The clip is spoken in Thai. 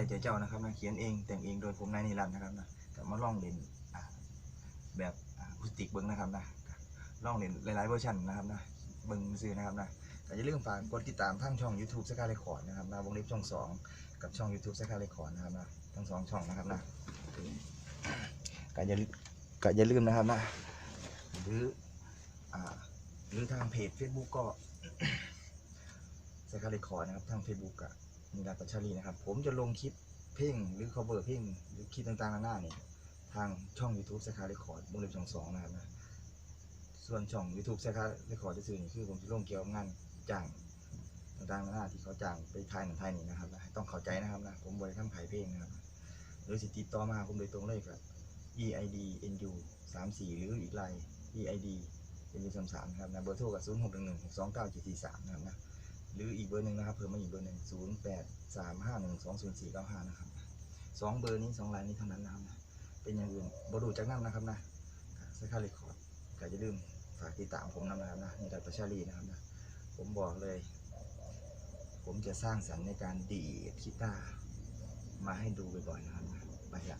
ได้ใจเจ้านะครับนะเขียนเองแต่งเองโดยผมนายนิรันดร์นะครับนะก็มาลองเล่นแบบอะคูสติกเบิ้งนะครับนะลองเล่นหลายๆเวอร์ชันนะครับนะเบิ้งซื้อนะครับนะแต่อย่าลืมฝากกดติดตามทั้งช่อง YouTube สกาเลคอร์ดนะครับนะวงเล็บช่องสองกับช่อง YouTube สกาเลคอร์ดนะครับนะทั้งสองช่องนะครับนะก็อย่าก็อย่าลืมนะครับนะหรืออ่าหรือทางเพจ Facebook ก็สกาเลคอร์ดนะครับทาง Facebook กับ มีรัตชาลีนะครับ ผมจะลงคลิปเพลงหรือ cover เพลงหรือคลิปต่างๆหนานาเนี่ยทางช่อง YouTube สกาเลคอร์ดวงเล็บช่องสองนะครับนะส่วนช่อง YouTube สกาเลคอร์ดที่สื่อนี่คือผมจะลงเกี่ยวกับงานจ้างต่างๆหนานาที่เขาจ้างไปถ่ายหนังไทยนี่นะครับนะต้องเข้าใจนะครับนะผมบริทำขายเพลงนะครับหรือสิติดต่อมาผมโดยตรงเลยกับ EID NU 3 4 หรืออีกไลน์ EID NU 3 3นะครับนะเบอร์โทรกับ 0 6 1 1 6 2 9 7 4 3นะครับนะ หรืออีกเบอร์หนึ่งนะครับ เพิ่มมาอีกเบอร์หนึ่งศูนย์แปดสามห้าหนึ่งสองศูนย์สี่เก้าห้านะครับสองเบอร์นี้สองไลน์นี้เท่านั้นนะครับนะเป็นอย่างอื่นบรูจากนั้นนะครับนะสคาเรคคอร์ดก็อย่าลืมฝากติดตามผมนำนะครับนะในดัตประชาลีนะครับนะผมบอกเลย ผมจะสร้างสรรค์ในการดีดกีตาร์มาให้ดูบ่อยๆนะครับนะไปละ